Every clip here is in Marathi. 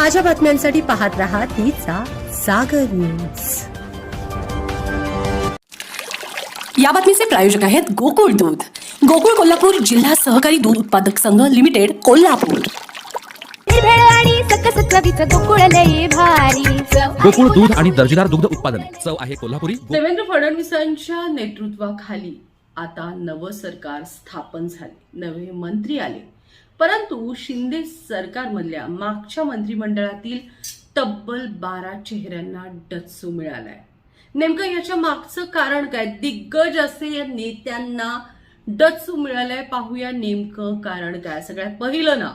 ताज्या बातम्यांसाठी पाहत रहा तिचा सागर न्यूज. या बातमीचे प्रायोजक आहेत गोकुळ दूध. गोकुळ कोल्हापूर जिल्हा सहकारी दूध उत्पादक संघ लिमिटेड कोल्हापूर. गोकुळ दूध आणि दर्जेदार दुग्ध उत्पादन. चव आहे कोल्हापुरी. देवेंद्र फडणवीसांच्या नेतृत्वाखाली आता नवं सरकार स्थापन झाले. नवे मंत्री आले. परंतु शिंदे सरकारमधल्या मागच्या मंत्रिमंडळातील तब्बल बारा चेहऱ्यांना डच्चू मिळालाय. नेमकं याच्या मागचं कारण काय? दिग्गज असे या नेत्यांना डच्चू मिळालंय. पाहूया नेमकं कारण काय? सगळ्यात पहिलं ना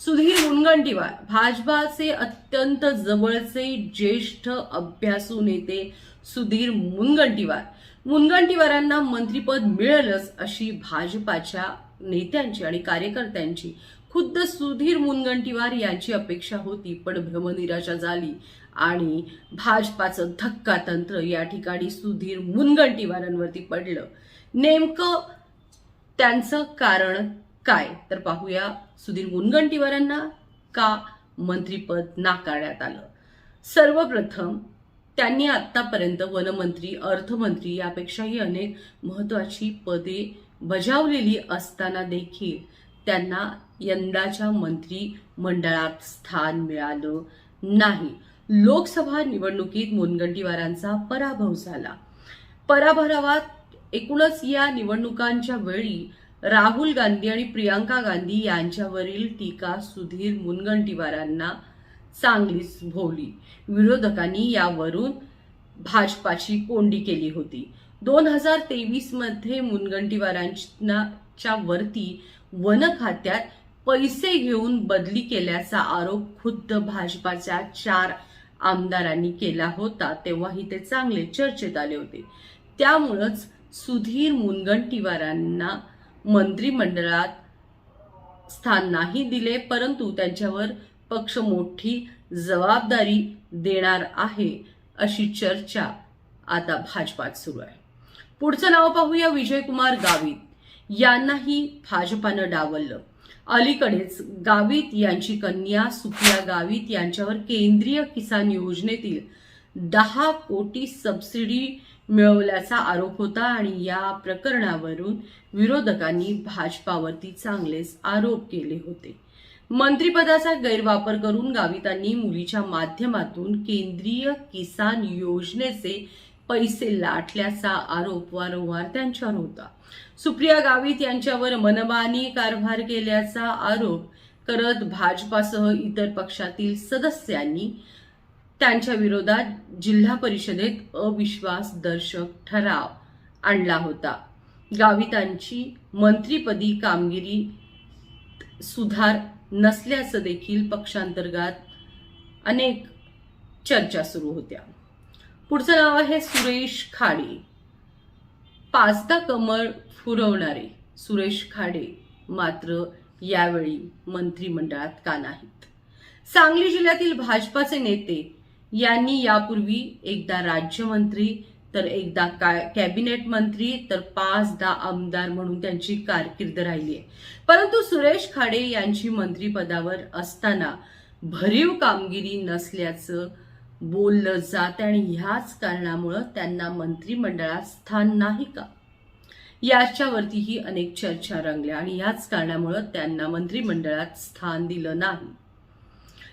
सुधीर मुनगंटीवार भाजपाचे अत्यंत जवळचे ज्येष्ठ अभ्यासू नेते सुधीर मुनगंटीवार. मुनगंटीवारांना मंत्रीपद मिळेलच अशी भाजपाच्या नेत्यांची आणि कार्यकर्त्यांची. खुद्द सुधीर मुनगंटीवार यांची अपेक्षा होती पण भ्रमनिराशा झाली आणि भाजपाचं धक्का तंत्र या ठिकाणी सुधीर मुनगंटीवारांवरती पडलं. नेमकं त्यांचं कारण काय? तर पाहूया सुधीर मुनगंटीवारांना का मंत्रीपद नाकारण्यात आलं? सर्वप्रथम त्यांनी आतापर्यंत वनमंत्री अर्थमंत्री यापेक्षाही अनेक महत्वाची पदे बजावलेली असताना देखील त्यांना यंदाच्या मंत्री मंडळात स्थान मिळालं नाही. लोकसभा निवडणुकीत मुनगंटीवारांचा पराभव झाला. पराभवात एकूणच या निवडणुकांच्या वेळी राहुल गांधी आणि प्रियांका गांधी यांच्यावरील टीका सुधीर मुनगंटीवारांना चांगलीच भोवली. विरोधकांनी यावरून भाजपाची कोंडी केली होती. दोन हजार तेवीसमध्ये मुनगंटीवारांच्या वरती वन खात्यात पैसे घेऊन बदली केल्याचा आरोप खुद्द भाजपाच्या चार आमदारांनी केला होता तेव्हाही ते चांगले चर्चेत आले होते. त्यामुळंच सुधीर मुनगंटीवारांना मंत्रिमंडळात स्थान नाही दिले परंतु त्यांच्यावर पक्ष मोठी जबाबदारी देणार आहे अशी चर्चा आता भाजपात सुरू आहे. पुढचं नाव पाहूया विजयकुमार गावित. यांनाही भाजपानं डावललं. अलीकडेच गावित यांची कन्या सुप्रिया गावित यांच्यावर केंद्रीय किसान योजनेतील दहा कोटी सबसिडी मिळवल्याचा आरोप होता आणि या प्रकरणावरून विरोधकांनी भाजपावरती चांगलेच आरोप केले होते. मंत्रिपदाचा गैरवापर करून गावितांनी मुलीच्या माध्यमातून केंद्रीय किसान योजनेचे पैसे लाटल्याचा आरोप वारंवार त्यांच्यावर होता. सुप्रिया गावित यांच्यावर मनमानी कारभार केल्याचा आरोप करत भाजपासह इतर पक्षातील सदस्यांनी त्यांच्या विरोधात जिल्हा परिषदेत अविश्वास दर्शक ठराव आणला होता. गावितांची मंत्रीपदी कामगिरी सुधार नसल्याचं देखील पक्षांतर्गत अनेक चर्चा सुरू होत्या. पुढचं नाव आहे सुरेश खाडे. पाचदा कमळ फुरवणारे सुरेश खाडे मात्र यावेळी मंत्रिमंडळात का नाहीत? सांगली जिल्ह्यातील भाजपाचे नेते यांनी यापूर्वी एकदा राज्यमंत्री तर एकदा का- कॅबिनेट मंत्री तर पाचदा आमदार म्हणून त्यांची कारकीर्द राहिली आहे. परंतु सुरेश खाडे यांची मंत्रिपदावर असताना भरीव कामगिरी नसल्याचं बोललं जात आणि ह्याच कारणामुळं त्यांना मंत्रिमंडळात स्थान नाही का? याच्यावरतीही अनेक चर्चा रंगल्या आणि याच कारणामुळं त्यांना मंत्रिमंडळात स्थान दिलं नाही.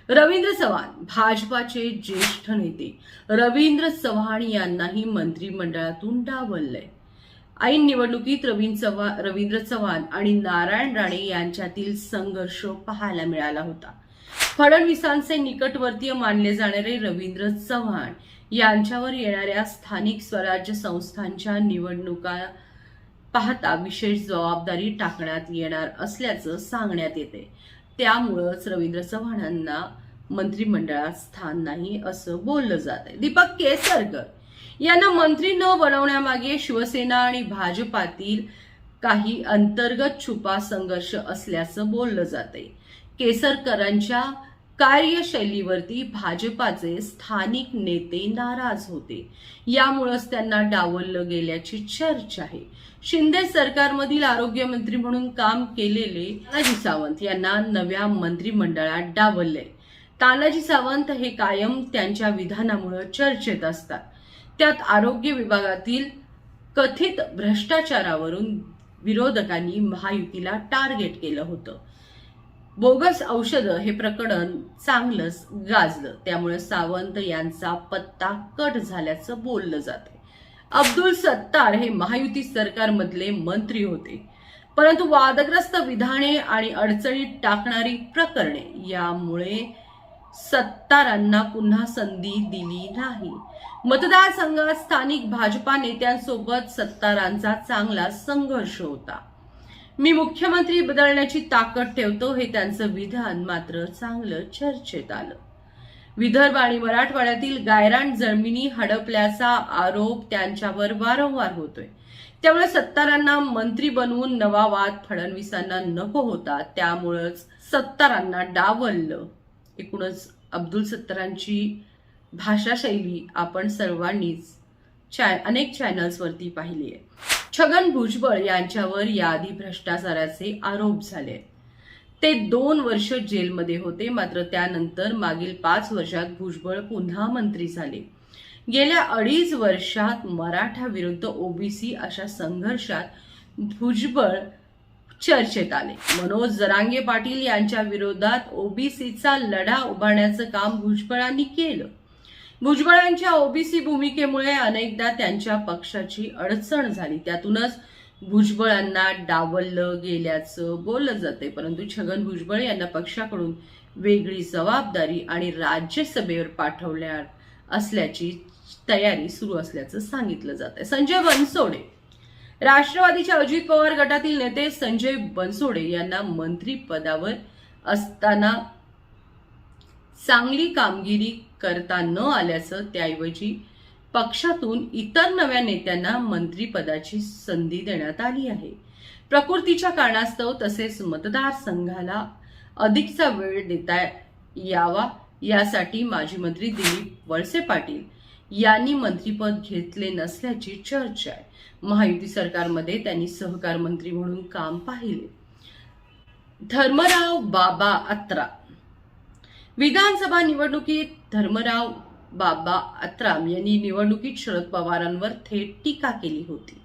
रवींद्र चव्हाण भाजपाचे ज्येष्ठ नेते. रवींद्र चव्हाण यांनाही मंत्रिमंडळातून डावललंय. ऐन निवडणुकीत रवींद्र चव्हाण रवींद्र चव्हाण आणि नारायण राणे यांच्यातील संघर्ष पाहायला मिळाला होता. फडणवीसांचे निकटवर्तीय मानले जाणारे रवींद्र चव्हाण यांच्यावर येणाऱ्या स्थानिक स्वराज्य संस्थांच्या निवडणुका पाहता विशेष जबाबदारी टाकण्यात येणार असल्याचं सांगण्यात येते. त्यामुळंच रवींद्र चव्हाणांना मंत्रिमंडळात स्थान नाही असं बोललं जात आहे दीपक केसरकर यांना मंत्री न बनवण्यामागे शिवसेना आणि भाजपातील काही अंतर्गत छुपा संघर्ष असल्याचं बोललं जात आहे केसरकरांच्या कार्यशैलीवरती भाजपाचे स्थानिक नेते नाराज होते. यामुळेच त्यांना डावललं गेल्याची चर्चा आहे. शिंदे सरकारमधील आरोग्यमंत्री म्हणून काम केलेले तानाजी सावंत यांना नव्या मंत्रिमंडळात डावलले तानाजी सावंत हे कायम त्यांच्या विधानामुळे चर्चेत असतात. त्यात आरोग्य विभागातील कथित भ्रष्टाचारावरून विरोधकांनी महायुतीला टार्गेट केलं होतं. बोगस औषधं हे प्रकरण चांगलंच गाजलं. त्यामुळे सावंत यांचा पत्ता कट झाल्याचं बोललं जाते अब्दुल सत्तार हे महायुती सरकारमधले मंत्री होते. परंतु वादग्रस्त विधाने आणि अडचणीत टाकणारी प्रकरणे यामुळे सत्तारांना पुन्हा संधी दिली नाही. मतदारसंघात स्थानिक भाजपा नेत्यांसोबत सत्तारांचा चांगला संघर्ष होता. मी मुख्यमंत्री बदलण्याची ताकद ठेवतो हे त्यांचं विधान मात्र चांगलं चर्चेत आलं. विदर्भ आणि मराठवाड्यातील गायरान जमिनी हडपल्याचा आरोप त्यांच्यावर वारंवार होतोय. त्यामुळे सत्तारांना मंत्री बनवून नवा वाद फडणवीसांना नको होता. त्यामुळंच सत्तारांना डावललं. एकूणच अब्दुल सत्तारांची भाषाशैली आपण सर्वांनीच चॅ अनेक चॅनल्सवरती पाहिली आहे. छगन भुजबळ यांच्यावर याआधी भ्रष्टाचाराचे आरोप झाले. ते दोन वर्ष जेलमध्ये होते मात्र त्यानंतर मागील पाच वर्षात भुजबळ पुन्हा मंत्री झाले. गेल्या अडीच वर्षात मराठा विरुद्ध ओबीसी अशा संघर्षात भुजबळ चर्चेत आले. मनोज जरांगे पाटील यांच्या विरोधात ओबीसीचा लढा उभारण्याचं काम भुजबळांनी केलं. भुजबळांच्या ओबीसी भूमिकेमुळे अनेकदा त्यांच्या पक्षाची अडचण झाली. त्यातूनच भुजबळांना डावललं गेल्याचं बोललं जाते परंतु छगन भुजबळ यांना पक्षाकडून वेगळी जबाबदारी आणि राज्यसभेवर पाठवल्या असल्याची तयारी सुरू असल्याचं सांगितलं जात आहे संजय बनसोडे. राष्ट्रवादीच्या अजित पवार गटातील नेते संजय बनसोडे यांना मंत्रीपदावर असताना चांगली कामगिरी करता न आल्याचं त्याऐवजी पक्षातून इतर नव्या नेत्यांना मंत्रीपदाची संधी देण्यात आली आहे. प्रकृतीच्या कारणास्तव तसेच मतदारसंघाला अधिकचा वेळ देता यावा यासाठी माजी मंत्री दिलीप वळसे पाटील यांनी मंत्रीपद घेतले नसल्याची चर्चा आहे. महायुती सरकारमध्ये त्यांनी सहकार मंत्री म्हणून काम पाहिले. धर्मराव बाबा अत्रा विधानसभा निवडणुकीत धर्मराव बाबा अत्राम यांनी निवडणुकीत शरद पवारांवर थेट टीका केली होती.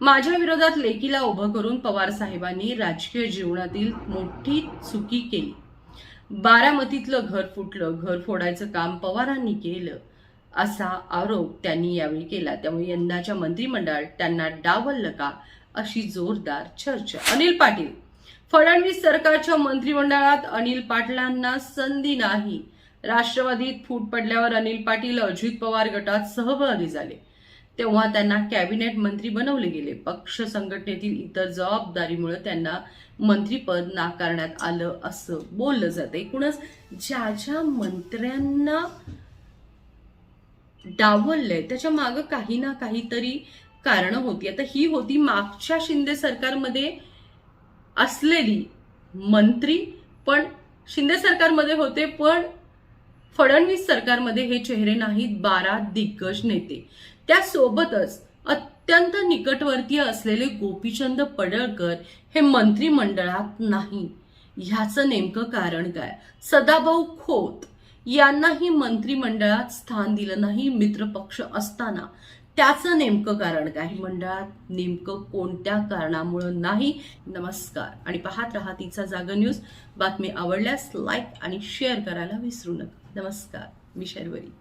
माझ्या विरोधात लेकीला उभं करून पवार साहेबांनी राजकीय जीवनातील मोठी चुकी केली. बारामतीतलं घर फुटलं घर फोडायचं काम पवारांनी केलं असा आरोप त्यांनी यावेळी केला. त्यामुळे यंदाच्या मंत्रिमंडळात त्यांना डावललं का अशी जोरदार चर्चा. अनिल पाटील फडणवीस सरकारच्या मंत्रिमंडळात अनिल पाटलांना संधी नाही. राष्ट्रवादीत फूट पडल्यावर अनिल पाटील अजित पवार गटात सहभागी झाले. तेव्हा त्यांना कॅबिनेट मंत्री बनवले गेले. पक्ष संघटनेतील इतर जबाबदारीमुळे त्यांना मंत्रीपद नाकारण्यात आलं असं बोललं जातं एकूणच ज्या ज्या मंत्र्यांना डावललंय त्याच्या मागं काही ना काहीतरी कारणं होती. आता ही होती मागच्या शिंदे सरकारमध्ये असलेली मंत्री पण शिंदे सरकारमध्ये होते पण फडणवीस सरकारमध्ये हे चेहरे नाहीत बारा दिग्गज नेते. त्यासोबतच अत्यंत निकटवर्तीय असलेले गोपीचंद पडळकर हे मंत्रिमंडळात नाही ह्याचं नेमकं कारण काय? सदाभाऊ खोत यांनाही मंत्रिमंडळात स्थान दिलं नाही मित्रपक्ष असताना. त्याचं नेमकं कारण काय? मंडळात नेमकं कोणत्या कारणामुळं नाही? नमस्कार. आणि पाहत राहा तिचा जागा न्यूज. बातमी आवडल्यास लाईक आणि शेअर करायला विसरू नका. नमस्कार. मी शर्वरी.